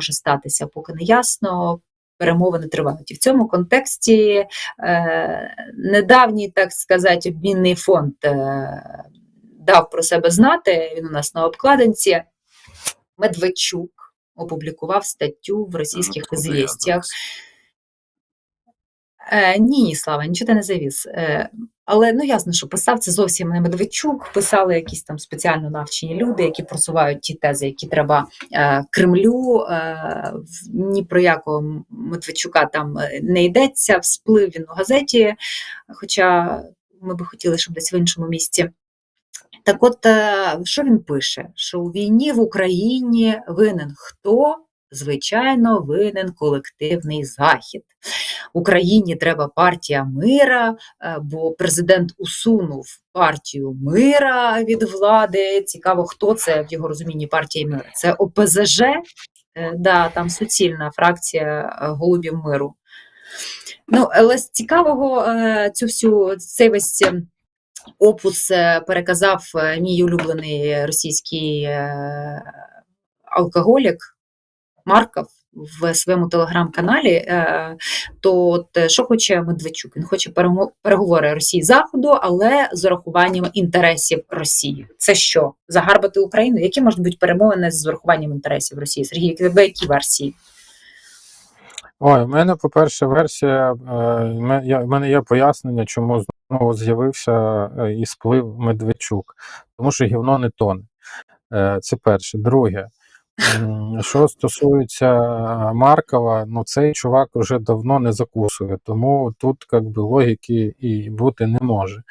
може статися, поки не ясно. Перемовини тривають. І в цьому контексті е, недавній, так сказати, обмінний фонд е, дав про себе знати. Він у нас на обкладинці. Медведчук опублікував статтю в російських звістях. Е, ні, Слава, нічого ти не завіз. Е, але ну ясно, що писав це зовсім не Медведчук, писали якісь там спеціально навчені люди, які просувають ті тези, які треба е, Кремлю. Е, ні про якого Медведчука там е, не йдеться, всплив він у газеті, хоча ми би хотіли, щоб десь в іншому місці. Так от, е, що він пише? Що у війні в Україні винен хто? Звичайно, винен колективний захід. Україні треба партія мира, е, бо президент усунув партію мира від влади. Цікаво, хто це в його розумінні партія мира. Це ОПЗЖ, Е, да, там суцільна фракція е, голубів миру. Ну, але з цікавого цю всю цей весь е, опус переказав мій улюблений російський алкоголік Марков в своєму телеграм-каналі. е, То от, е, що хоче Медведчук? Він хоче переговори Росії Заходу, але з урахуванням інтересів Росії. Це що? Загарбати Україну? Які можуть бути перемовини з урахуванням інтересів Росії? Сергій, тебе які версії? Ой, у мене, по-перше, версія. е, В мене є пояснення, чому знову з'явився е, і сплив Медведчук. Тому що гівно не тоне. Е, Це перше. Друге, що стосується Маркова, ну цей чувак вже давно не закусує, тому тут як би, логіки і бути не може.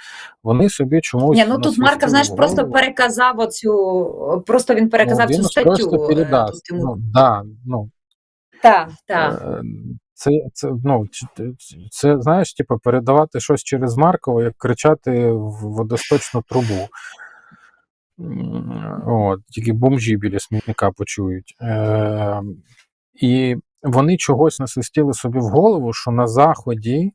Вони собі чомусь. Ні, ну тут Марков, знаєш, просто переказав оцю, просто він переказав ну, цю він статтю. Просто е, передасть. тут йому- Ну, да, ну, Так, так. Е, Це, це, ну, це, знаєш, типу, передавати щось через Маркова, як кричати в водосточну трубу. От, тільки бомжі біля смітника почують. Е, і вони чогось насвистіли собі в голову, що на Заході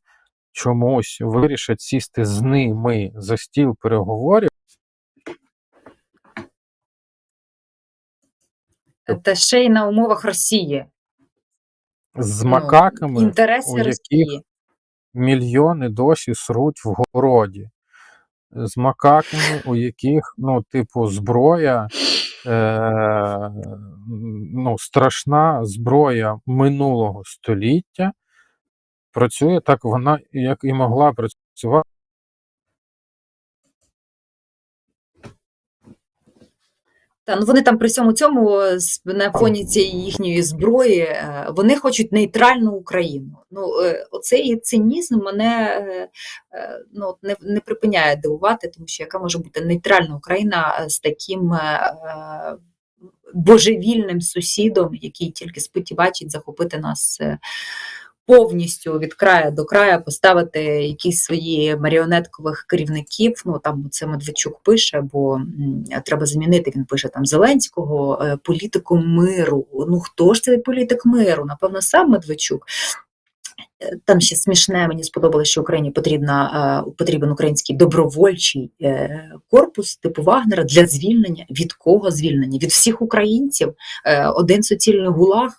чомусь вирішать сісти з ними за стіл переговорів. Та ще й на умовах Росії. з Ну, макаками, Інтереси у яких Росії. мільйони досі сруть в городі. З макаками, у яких, ну, типу, зброя, е, ну, страшна зброя минулого століття. Працює так, вона як і могла працювати. Та ну вони там при всьому цьому на фоні цієї їхньої зброї е, вони хочуть нейтральну Україну. Ну е, оцей цинізм мене е, е, ну не, не припиняє дивувати, тому що яка може бути нейтральна Україна е, з таким е, е, божевільним сусідом, який тільки бачить захопити нас. Повністю від краю до краю поставити якісь свої маріонеткових керівників. Ну там це Медведчук пише, бо треба замінити. Він пише там Зеленського, е, політику миру. Ну хто ж цей політик миру? Напевно, сам Медведчук. Там ще смішне, мені сподобалося, що Україні потрібна, е, потрібен український добровольчий е, корпус типу Вагнера для звільнення. Від кого звільнення? Від всіх українців. Е, Один суцільний гулаг,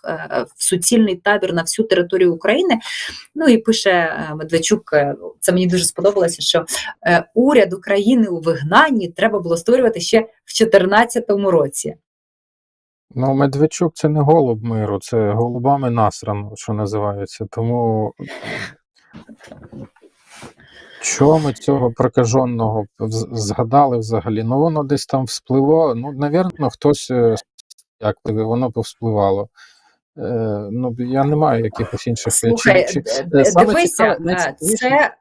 суцільний табір на всю територію України. Ну і пише Медведчук, це мені дуже сподобалося, що уряд України у вигнанні треба було створювати ще в 2014 році. Ну, Медведчук це не голуб миру, це голубами насрано, що називається. Тому чого ми цього прокаженого згадали взагалі? Ну, воно десь там вспливо. Ну, навірно, хтось е, як воно повспливало. Е, ну, я не маю якихось інших Слухай, д- е, саме дивися, цікаве- е, це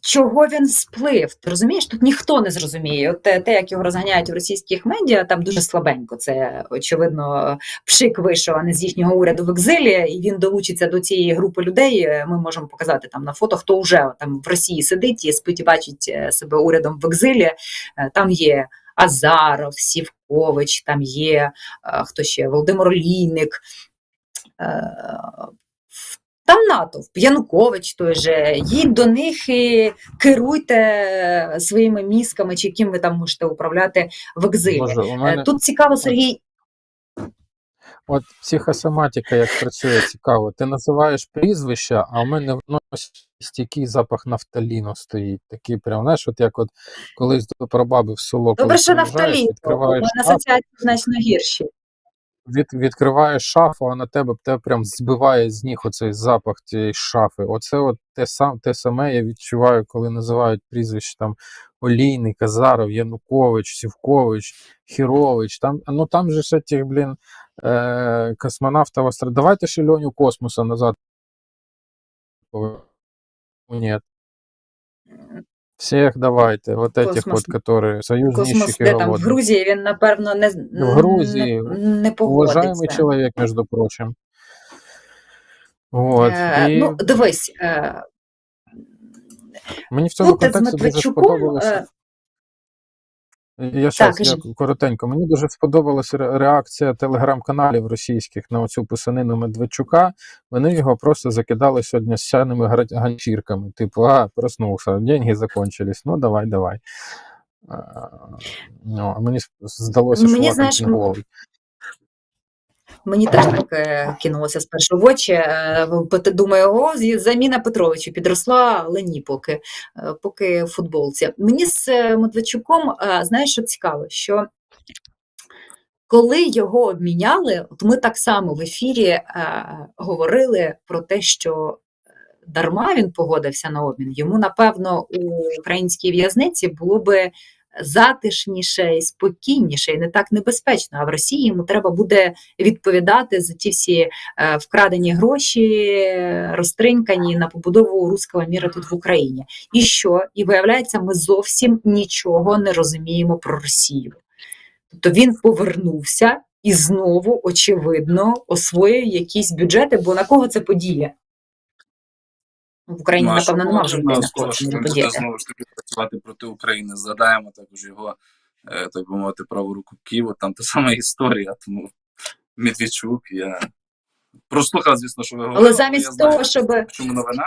чого він сплив? Ти розумієш? Тут ніхто не зрозуміє. От те, як його розганяють в російських медіа, там дуже слабенько. Це очевидно пшик вийшов, а не з їхнього уряду в екзилі, і він долучиться до цієї групи людей. Ми можемо показати там на фото, хто вже там в Росії сидить і спить і бачить е, себе урядом в екзилі. Е, Там є. Азаров, Сівкович, там є е, хто ще Володимир Олійник, е, там натовп, Янукович той же, їдь до них і керуйте своїми мізками, чи яким ви там можете управляти в екзилі. Боже, у Е, мене Тут цікаво, Сергій, От психосоматика як працює цікаво. Ти називаєш прізвища, а в мене воно стійкий запах нафталіну стоїть. Такий прям, знаєш, от як от колись до прабаби в село. Добре, що приїжджаєш, нафталін. У мене асоціації значно гірші. Від, відкриваєш шафу, а на тебе тебе прям збиває з ніг оцей запах цієї шафи. Оце от те, сам, те саме я відчуваю, коли називають прізвище там Олійний, Казаров, Янукович, Сівкович, Хірович. Там, ну там же ж тих, блін, е, космонавтів. Давайте ще Льоню космоса назад. Ні. Всех давайте, вот этих Космос- вот, которые Космос, союзнички де там в голодные. Грузії він, напевно, не, В Грузії не, не погодиться. Уважаемый человек, между прочим. Вот. Е, І Ну, дивись, е, мені в цьому хлопець з контексті дуже Медведчуком, сподобалося. Я щас, так, я коротенько. Мені дуже сподобалася реакція телеграм-каналів російських на оцю писанину Медведчука. Вони його просто закидали сьогодні сяними ганчірками. Типу, а, проснувся, деньги закончились. Ну, давай, давай. А, ну, а мені здалося, що Мені, знаєш, голий. Мені теж так кинулося спершу в очі. е, думаю, о, заміна Петровичу підросла, але ні, поки, е, поки в футболці. Мені з е, Медведчуком, знаєш, що цікаво, що коли його обміняли, от ми так само в ефірі говорили про те, що дарма він погодився на обмін. Йому, напевно, у українській в'язниці було би затишніше і спокійніше, і не так небезпечно. А в Росії йому треба буде відповідати за ті всі е, вкрадені гроші, розтринькані на побудову руського міра тут в Україні. І що? І виявляється, ми зовсім нічого не розуміємо про Росію. Тобто він повернувся і знову, очевидно, освоює якісь бюджети, бо на кого це подіє? В Україні, Ну, напевно, нема вже людей, на подіяти. знову ж таки працювати проти України. Згадаємо також його, е, так би мовити, праву руку Києву. Там та сама історія, тому Медведчук, я прослухав, звісно, що ви говорили. Але замість того, щоб чому новина.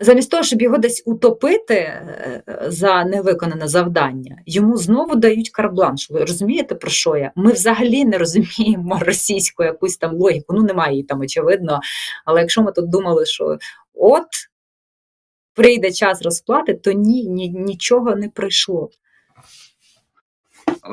Замість того, щоб його десь утопити е, за невиконане завдання, йому знову дають карбланш. Ви розумієте, про що я? Ми взагалі не розуміємо російську якусь там логіку. Ну, немає її там, очевидно. Але якщо ми тут думали, що от прийде час розплати, то ні, ні нічого не прийшло. Але